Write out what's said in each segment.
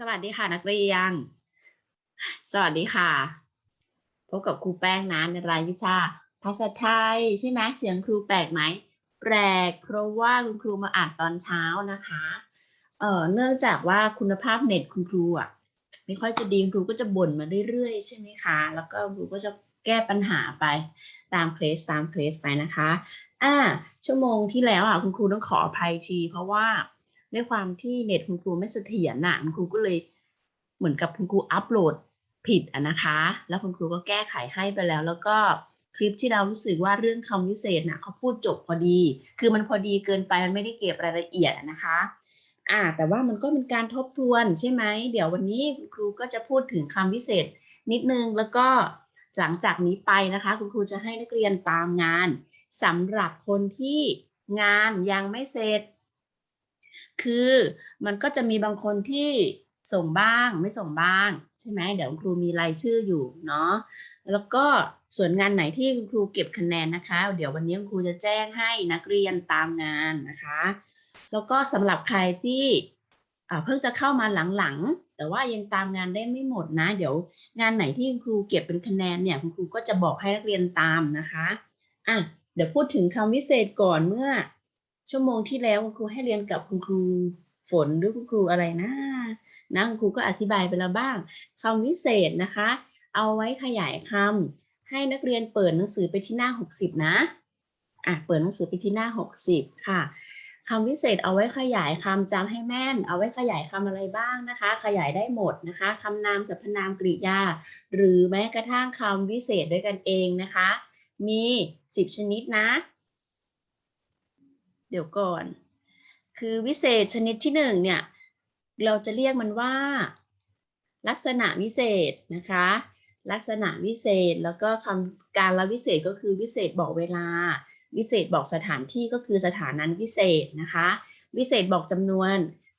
สวัสดีค่ะนักเรียน สวัสดีค่ะ พบกับครูแป้งนะในรายวิชา ภาษาไทยใช่ไหมเสียงครูแปลกไหม แปลกเพราะว่าคุณครูมาอ่านตอนเช้านะคะ เอ่อ เนื่องจากว่าคุณภาพเน็ตคุณครูอะไม่ค่อยจะดีครูก็จะบ่นมาเรื่อยๆ ใช่ไหมคะ แล้วก็ครูก็จะแก้ปัญหาไปตามเคสตามเคสไปนะคะ อ่า ชั่วโมงที่แล้วอะคุณครูต้องขออภัยที เพราะว่า ด้วยความที่เน็ตคุณครูไม่เสถียรน่ะคุณครูก็เลยเหมือนกับคุณครูอัปโหลดผิดอะนะคะ แล้วคุณครูก็แก้ไขให้ไปแล้ว แล้วก็คลิปที่เรารู้สึกว่าเรื่องคำวิเศษน่ะเขาพูดจบพอดี คือมันพอดีเกินไปมันไม่ได้เก็บรายละเอียดนะคะอ่าแต่ว่ามันก็เป็นการทบทวนใช่ไหมเดี๋ยววันนี้คุณครูก็จะพูดถึงคำวิเศษนิดนึงแล้วก็หลังจากนี้ไปนะคะ คุณครูจะให้นักเรียนตามงานสำหรับคนที่งานยังไม่เสร็จ คือมันก็จะมีบางคนที่ส่งบ้างไม่ส่งบ้าง ใช่ไหมเดี๋ยวครูมีรายชื่ออยู่เนาะแล้วก็ส่วนงานไหนที่ครูเก็บคะแนนนะคะ เดี๋ยววันนี้ครูจะแจ้งให้นักเรียนตามงานนะคะ แล้วก็สำหรับใครที่เพิ่งจะเข้ามาหลังๆ แต่ว่ายังตามงานได้ไม่หมดนะ เดี๋ยวงานไหนที่ครูเก็บเป็นคะแนนเนี่ยคุณครูก็จะบอกให้นักเรียนตามนะคะอะเดี๋ยวพูดถึงคำวิเศษก่อนเมื่อ ชั่วโมงที่แล้วคุณครูให้เรียนกับคุณครูฝนหรือคุณครูอะไรนะนะคุณครูก็อธิบายไปแล้วบ้างคำวิเศษนะคะ เอาไว้ขยายคำให้นักเรียนเปิดหนังสือไปที่หน้า 60 นะอะเปิดหนังสือไปที่หน้า 60 ค่ะคำวิเศษเอาไว้ขยายคำจำให้แม่น เอาไว้ขยายคำอะไรบ้างนะคะ ขยายได้หมดนะคะคำนามสรรพนามกริยา หรือแม้กระทั่งคำวิเศษด้วยกันเองนะคะ มี 10 ชนิดนะ เดี๋ยวก่อน คือวิเศษชนิดที่หนึ่งเนี่ย เราจะเรียกมันว่า ลักษณะวิเศษนะคะ ลักษณะวิเศษแล้วก็คำการละวิเศษก็คือวิเศษบอกเวลา วิเศษบอกสถานที่ก็คือสถานั้นวิเศษนะคะ วิเศษบอกจำนวน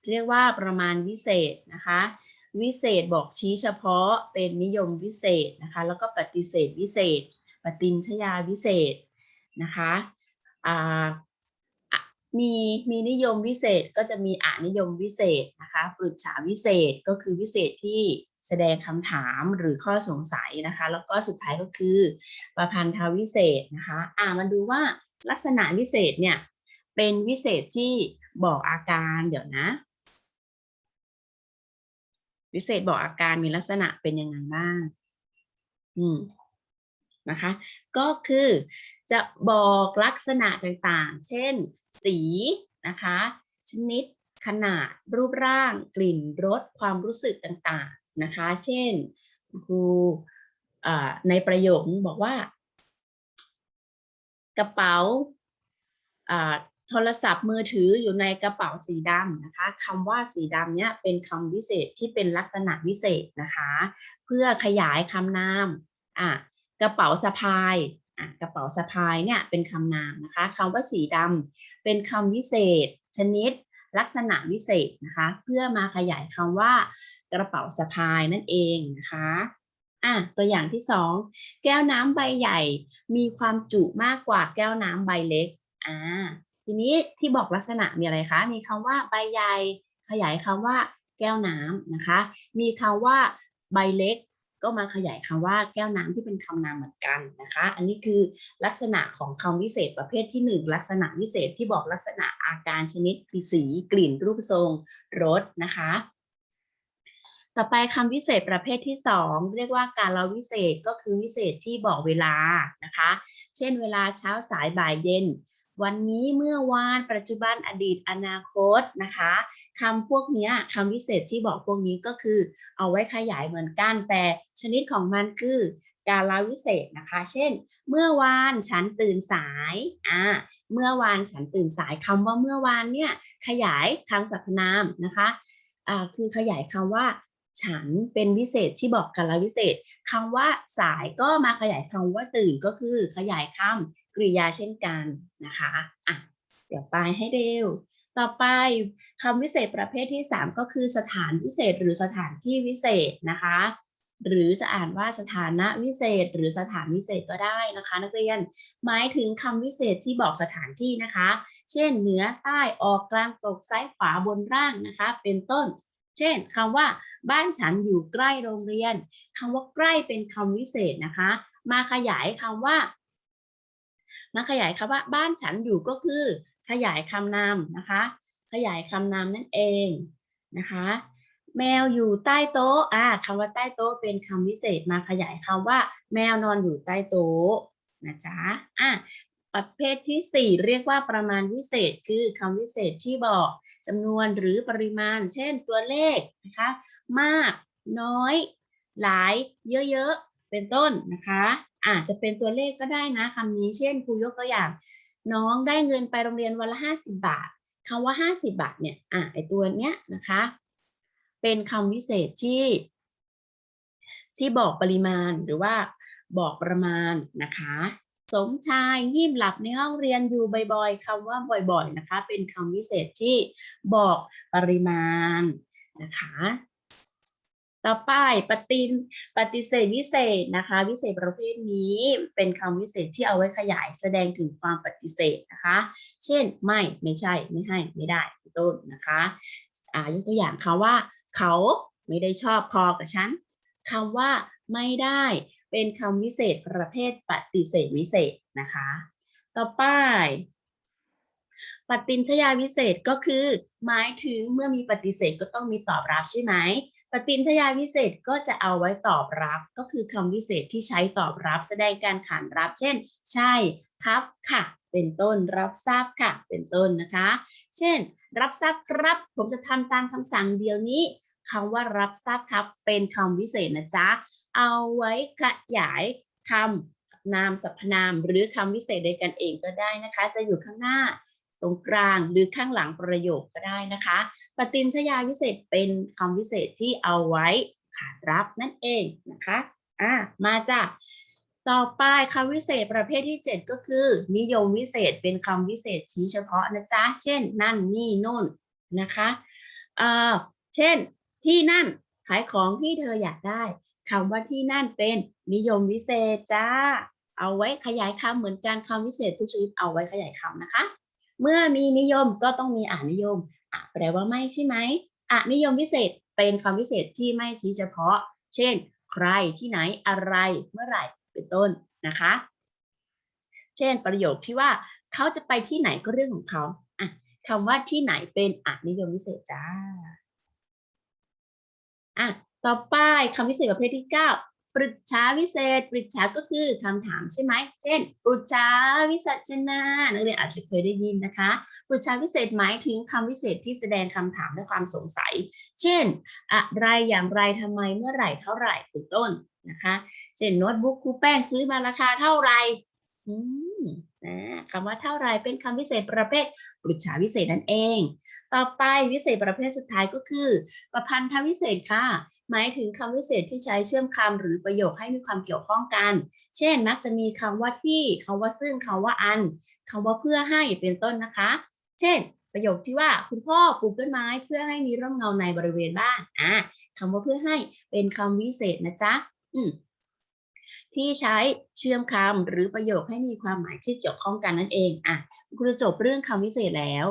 เรียกว่าประมาณวิเศษนะคะ วิเศษบอกชี้เฉพาะเป็นนิยมวิเศษนะคะ แล้วก็ปฏิเสธวิเศษ ปฏิญชยาวิเศษนะคะอ่า มีมีนิยมวิเศษก็จะมีอานิยมวิเศษนะคะปรึกษาวิเศษก็คือวิเศษที่แสดงคำถามหรือข้อสงสัยนะคะ แล้วก็สุดท้ายก็คือประพันธวิเศษนะคะอ่ามาดูว่าลักษณะวิเศษเนี่ยเป็นวิเศษที่บอกอาการเดี๋ยวนะ วิเศษบอกอาการมีลักษณะเป็นยังไงบ้างอืมนะคะ ก็คือจะบอกลักษณะต่างๆ เช่น สีนะคะ ชนิดขนาดรูปร่างกลิ่นรสความรู้สึกต่างๆนะคะ เช่นครูในประโยคบอกว่า กระเป๋าโทรศัพท์มือถืออยู่ในกระเป๋าสีดำนะคะคำว่าสีดำเนี้ยเป็นคำวิเศษที่เป็นลักษณะวิเศษนะคะ เพื่อขยายคำนามอะกระเป๋าสะพาย กระเป๋าสะพายเนี่ยเป็นคำนามนะคะคำว่าสีดำเป็นคำวิเศษ ชนิด ลักษณะวิเศษนะคะ เพื่อมาขยายคำว่ากระเป๋าสะพายนั่นเองนะคะอะตัวอย่างที่สองแก้วน้ำใบใหญ่มีความจุมากกว่าแก้วน้ำใบเล็กอ่าทีนี้ที่บอกลักษณะมีอะไรคะ มีคำว่าใบใหญ่ ขยายคำว่าแก้วน้ำนะคะ มีคำว่าใบเล็ก ก็มาขยายคำว่าแก้วน้ำที่เป็นคำนามเหมือนกันนะคะ อันนี้คือลักษณะของคำวิเศษประเภทที่ 1 ลักษณะวิเศษที่บอกลักษณะอาการชนิดสีกลิ่น รูปทรงรสนะคะ ต่อไปคำวิเศษประเภทที่ 2 เรียกว่าการละวิเศษก็คือวิเศษที่บอกเวลานะคะ เช่น เวลาเช้าสายบ่ายเย็น วันนี้เมื่อวานปัจจุบันอดีตอนาคตนะคะคำพวกนี้คำวิเศษที่บอกพวกนี้ก็คือเอาไว้ขยายเหมือนกัน แต่ชนิดของมันคือการละวิเศษนะคะ เช่น เมื่อวานฉันตื่นสาย อ่า เมื่อวานฉันตื่นสายคำว่าเมื่อวานเนี่ยขยายคำสรรพนามนะคะ อ่า คือขยายคำว่า ฉันเป็นวิเศษที่บอกกันละวิเศษคำว่าสายก็มาขยายคำว่าตื่นก็คือขยายคำกริยาเช่นกันนะคะอะเดี๋ยวไปให้เร็ว ต่อไปคำวิเศษประเภทที่ 3 ก็คือสถานวิเศษหรือสถานที่วิเศษนะคะ หรือจะอ่านว่าสถานะวิเศษ หรือสถานวิเศษก็ได้นะคะ นักเรียนหมายถึงคำวิเศษที่บอกสถานที่นะคะ เช่นเหนือใต้ออกกลางตกซ้ายขวาบนล่างนะคะ เป็นต้น เช่นคำว่าบ้านฉันอยู่ใกล้โรงเรียนคำว่าใกล้เป็นคำวิเศษนะคะ มาขยายคำว่า มาขยายคำว่า บ้านฉันอยู่ก็คือ ขยายคำนามนะคะ ขยายคำนามนั่นเองนะคะ แมวอยู่ใต้โต๊ะอ่าคำว่าใต้โต๊ะเป็นคำวิเศษมาขยายคำว่า แมวนอนอยู่ใต้โต๊ะนะจ๊ะอะ ประเภทที่สี่เรียกว่าประมาณวิเศษ คือคำวิเศษที่บอกจำนวนหรือปริมาณ เช่นตัวเลขนะคะมากน้อย หลาย เยอะๆ เป็นต้นนะคะอาจจะเป็นตัวเลขก็ได้นะคำนี้เช่นครูยกตัวอย่าง น้องได้เงินไปโรงเรียนวันละห้าสิบบาทคำว่าห้าสิบาทเนี่ยอะไอตัวเนี้ยนะคะ เป็นคำวิเศษที่ ที่บอกปริมาณหรือว่าบอกประมาณนะคะ สมชายยิ้มหลับในห้องเรียนอยู่บ่อยๆคำว่าบ่อยๆนะคะ เป็นคำวิเศษที่บอกปริมาณนะคะ ต่อไปปฏิปฏิเสธวิเศษนะคะ วิเศษประเภทนี้เป็นคำวิเศษที่เอาไว้ขยายแสดงถึงความปฏิเสธนะคะ เช่นไม่ไม่ใช่ไม่ให้ไม่ได้เป็นต้นนะคะอ่ายกตัวอย่างคำว่า เขาไม่ได้ชอบพอกับฉันคำว่าไม่ได้ เป็นคำวิเศษประเภทปฏิเสธวิเศษนะคะ ต่อไป ปฏิญชยาวิเศษก็คือ หมายถึงเมื่อมีปฏิเสธก็ต้องมีตอบรับใช่ไหมปฏิญชยาวิเศษก็จะเอาไว้ตอบรับ ก็คือคำวิเศษที่ใช้ตอบรับแสดงการขานรับ เช่น ใช่ครับค่ะ เป็นต้นรับทราบค่ะ เป็นต้นนะคะ เช่น รับทราบครับ ผมจะทำตามคำสั่งเดียวนี้ คำว่ารับทราบครับเป็นคำวิเศษนะจ๊ะ เอาไว้ขยายคำนามสรรพนาม หรือคำวิเศษโดยกันเองก็ได้นะคะ จะอยู่ข้างหน้าตรงกลางหรือข้างหลังประโยคก็ได้นะคะ ปฏิญชยาวิเศษเป็นคำวิเศษที่เอาไว้ขานรับนั่นเองนะคะอะมาจ้ะต่อไปคำวิเศษประเภทที่ 7 ก็คือ นิยมวิเศษเป็นคำวิเศษชี้เฉพาะนะจ๊ะ เช่น นั่นนี่โน่นนะคะเอ่อเช่น ที่นั่นขายของที่เธออยากได้คำว่าที่นั่นเป็นนิยมวิเศษจ้า เอาไว้ขยายคำเหมือนกันคำวิเศษทุกชนิดเอาไว้ขยายคำนะคะ เมื่อมีนิยมก็ต้องมีอานิยมอะแปลว่าไม่ใช่ไหมอานิยมวิเศษเป็นคำวิเศษที่ไม่ชี้เฉพาะ เช่น ใครที่ไหนอะไรเมื่อไหร่เป็นต้นนะคะ เช่นประโยคที่ว่าเขาจะไปที่ไหนก็เรื่องของเขาอะคำว่าที่ไหนเป็นอนิยมวิเศษจ้า อะต่อไปคำวิเศษประเภทที่ 9 ปรึกษาวิเศษ ปรึกษาก็คือคำถามใช่ไหม เช่น ปรึกษาวิสัชนานักเรียนอาจจะเคยได้ยินนะคะ ปรึกษาวิเศษหมายถึงคำวิเศษที่แสดงคำถามและความสงสัย เช่น อะไรอย่างไรทำไมเมื่อไหร่เท่าไหร่เป็นต้นนะคะ เช่นโน้ตบุ๊กครูแป้งซื้อมาราคาเท่าไหร่ คำว่าเท่าไรเป็นคำวิเศษประเภทปรึกษาวิเศษนั่นเอง ต่อไปวิเศษประเภทสุดท้ายก็คือ ประพันธวิเศษค่ะ หมายถึงคำวิเศษที่ใช้เชื่อมคำหรือประโยคให้มีความเกี่ยวข้องกัน เช่น มักจะมีคำว่าที่คำว่าซึ่งคำว่าอันคำว่าเพื่อให้เป็นต้นนะคะ เช่นประโยคที่ว่าคุณพ่อปลูกต้นไม้เพื่อให้มีร่มเงาในบริเวณบ้านอะคำว่าเพื่อให้เป็นคำวิเศษนะจ๊ะ อืม ที่ใช้เชื่อมคำหรือประโยคให้มีความหมายที่เกี่ยวข้องกันนั่นเองอะคุณจะจบเรื่องคำวิเศษแล้ว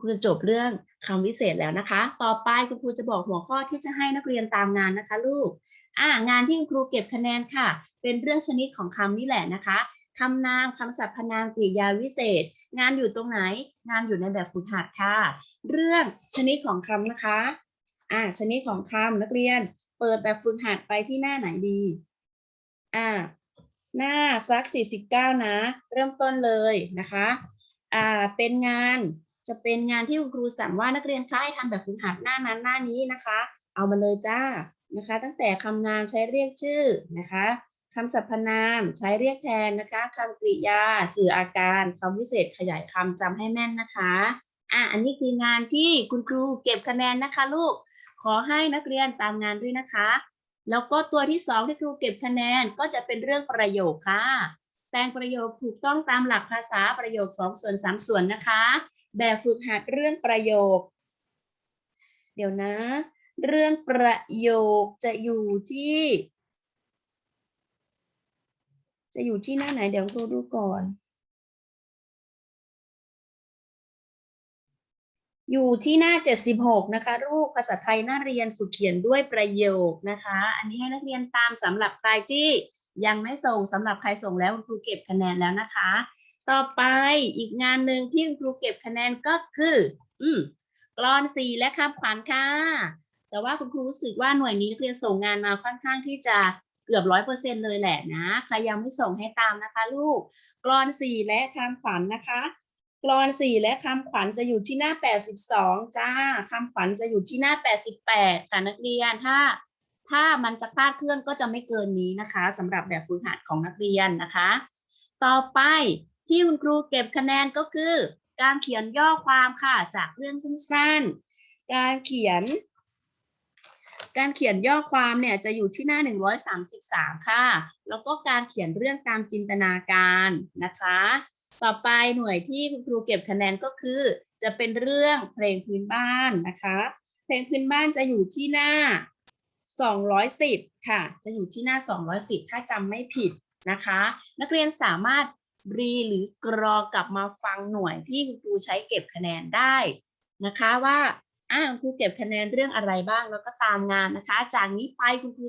คุณจะจบเรื่องคำวิเศษแล้วนะคะ ต่อไปคุณครูจะบอกหัวข้อที่จะให้นักเรียนตามงานนะคะ ลูกอ่างานที่คุณครูเก็บคะแนนค่ะ เป็นเรื่องชนิดของคำนี่แหละนะคะคำนามคำสรรพนามกริยาวิเศษ งานอยู่ตรงไหน งานอยู่ในแบบฝึกหัดค่ะ เรื่องชนิดของคำนะคะอ่าชนิดของคำนักเรียน เปิดแบบฝึกหัดไปที่หน้าไหนดี อ่าหน้าซัก 49 นะ เริ่มต้นเลยนะคะอ่าเป็นงานจะเป็นงานที่คุณครูสั่งว่านักเรียนคะให้ทำแบบฝึกหัดหน้านั้นหน้านี้นะคะ เอามาเลยจ้านะคะ ตั้งแต่คำนามใช้เรียกชื่อนะคะคำสรรพนามใช้เรียกแทนนะคะคำกริยา สื่ออาการคำวิเศษขยายคำจำให้แม่นนะคะอะอันนี้คืองานที่คุณครูเก็บคะแนนนะคะลูกขอให้นักเรียนตามงานด้วยนะคะ แล้วก็ตัวที่สองที่ครูเก็บคะแนนก็จะเป็นเรื่องประโยคค่ะแปลงประโยคถูกต้องตามหลักภาษาประโยคสองส่วนสามส่วนนะคะ แบบฝึกหัดเรื่องประโยค เดี๋ยวนะ เรื่องประโยคจะอยู่ที่ จะอยู่ที่หน้าไหนเดี๋ยวครูดูก่อน อยู่ที่หน้า 76 นะคะลูกภาษาไทยน่าเรียนฝึกเขียนด้วยประโยคนะคะ อันนี้ให้นักเรียนตามสำหรับใครที่ยังไม่ส่งสำหรับใครส่งแล้วครูเก็บคะแนนแล้วนะคะ ต่อไปอีกงานหนึ่งที่ครูเก็บคะแนนก็คือ อืมกรอนสีและคำขวัญค่ะ แต่ว่าคุณครูรู้สึกว่าหน่วยนี้นักเรียนส่งงานมาค่อนข้างที่จะเกือบร้อยเปอร์เซ็นเลยแหละนะ ใครยังไม่ส่งให้ตามนะคะ ลูกกรอนสี่และคำขวัญนะคะ กรอนสี่และคำขวัญจะอยู่ที่หน้า 82 จ้าคำขวัญจะอยู่ที่หน้า 88 ค่ะนักเรียนถ้า ถ้ามันจะคลาดเคลื่อนก็จะไม่เกินนี้นะคะสำหรับแบบฝึกหัดของนักเรียนนะคะ ต่อไปที่คุณครูเก็บคะแนนก็คือ การเขียนย่อความค่ะจากเรื่องสั้นๆ การเขียน การเขียนย่อความเนี่ยจะอยู่ที่หน้า 133 ค่ะ แล้วก็การเขียนเรื่องตามจินตนาการนะคะ ต่อไปหน่วยที่คุณครูเก็บคะแนนก็คือ จะเป็นเรื่องเพลงพื้นบ้านนะคะ เพลงพื้นบ้านจะอยู่ที่หน้า 210 ค่ะ จะอยู่ที่หน้า 210 ถ้าจำไม่ผิดนะคะ นักเรียนสามารถรีหรือกรอกลับมาฟังหน่วยที่คุณครูใช้เก็บคะแนนได้นะคะว่าอ่าครูเก็บคะแนนเรื่องอะไรบ้างแล้วก็ตามงานนะคะ จากนี้ไปคุณครู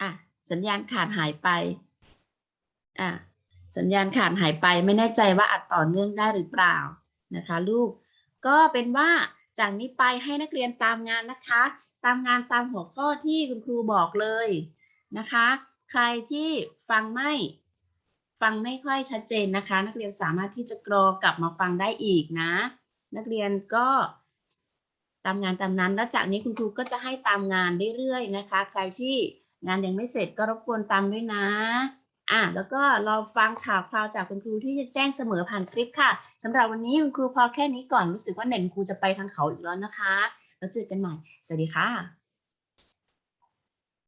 อะสัญญาณขาดหายไปอะสัญญาณขาดหายไปไม่แน่ใจว่าอัดต่อเนื่องได้หรือเปล่านะคะ ลูก ก็เป็นว่าจากนี้ไปให้นักเรียนตามงานนะคะ ตามงานตามหัวข้อที่คุณครูบอกเลยนะคะ ใครที่ฟังไม่ฟังไม่ค่อยชัดเจนนะคะ นักเรียนสามารถที่จะกรอกลับมาฟังได้อีกนะ นักเรียนก็ตามงานตามนั้น แล้วจากนี้คุณครูก็จะให้ตามงานเรื่อยๆนะคะ ใครที่ งานยังไม่เสร็จก็รบกวนตามด้วยนะอะแล้วก็รอฟังข่าวคราวจากคุณครูที่จะแจ้งเสมอผ่านคลิปค่ะสำหรับวันนี้คุณครูพอแค่นี้ก่อนรู้สึกว่าเน็ตครูจะไปทางเขาอีกแล้วนะคะ แล้วเจอกันใหม่ สวัสดีค่ะ